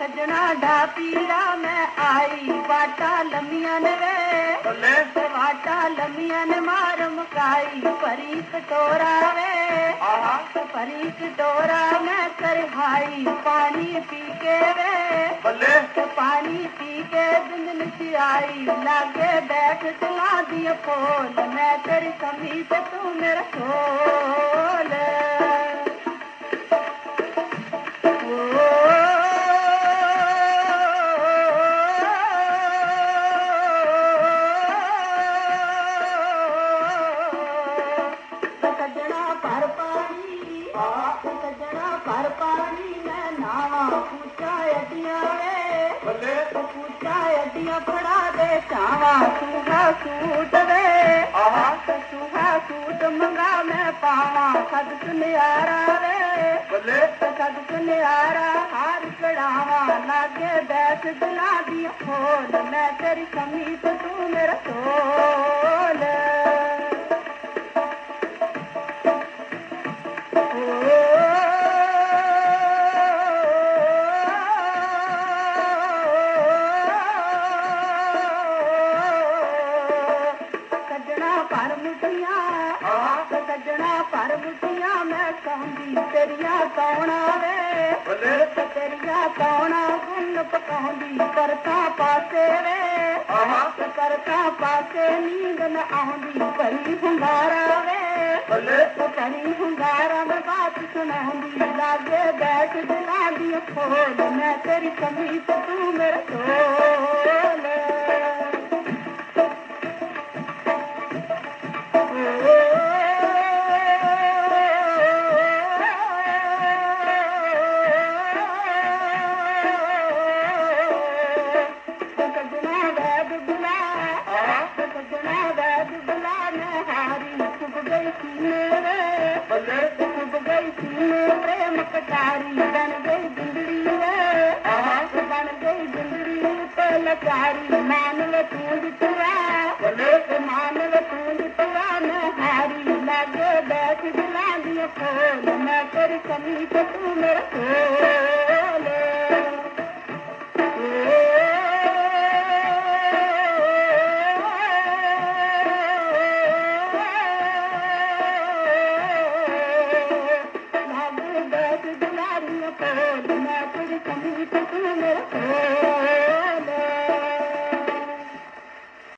पीड़ा में आई वाटा लमिय ने वाटा ल माराई फरी डोरा वे पर फरी डोरा न कर हाई पानी पी के वे पानी पी के न आई लागे बैठ तुआ दिया पोल मैं तेरी समीप तू मेरा न ਪੁੱਛਾ ਅੱਡੀਆਂ ਵੇ ਬੱਲੇ। ਪੁੱਛਾ ਅੱਡੀਆਂ ਫੜਾ ਦੇ ਚਾਵਾ ਸੁਹਾ ਸੂਟ ਵੇ ਆਹ। ਸੁਹਾ ਸੂਟ ਮੰਗਾ ਮੈਂ ਪਾਵਾਂ ਸਦ ਸੁਨਿਆਰਾ ਵੇ ਬੱਲੇ। ਸਦ ਸੁਨਿਆਰਾ ਹਾਰ ਕੜਾਵਾਂ ਲਾਗੇ ਬੈਠ ਦਿਲਾਂ ਦੀ ਖੋਲ ਮੈਂ ਤੇਰੀ ਕਮੀ ਤੇ ਤੂੰ ਮੇਰਾ ਢੋਲ ਮੁੱਠੀਆਂ ਆਹ ਸੱਜਣਾ ਪਰ ਮੁੱਠੀਆਂ ਮੈਂ ਕੌਂਦੀ ਤੇਰੀਆਂ ਕੌਣਾ ਵੇ ਬੱਲੇ। ਤੇਰੀਆਂ ਕੌਣਾ ਗੁੰਨ ਪਕਾਉਂਦੀ ਕਰਤਾ ਪਾਸੇ ਵੇ। ਤੇ ਕਰਤਾ ਪਾਸੇ ਨੀਂਦ ਨ ਆਉਂਦੀ ਭਰੀ ਹੁੰਗਾਰਾ ਵੇ। ਬੱਲੇ। ਕਰੀ ਹੁੰਗਾਰਾ ਮੈਂ ਬਾਤ ਸੁਣਾਉਂਦੀ ਲਾਗੇ ਬੈਠ ਦਿਲਾਂ ਦੀ ਖੋਲ ਮੈਂ ਤੇਰੀ ਕਮੀ ਤੇ ਤੂੰ ਮੇਰਾ ਢੋਲ पलकारी बन गई बिंदड़ी आस बन गई बिंदड़ी पलकारी मानव तूं पुआ मानव तूं पारी मेरा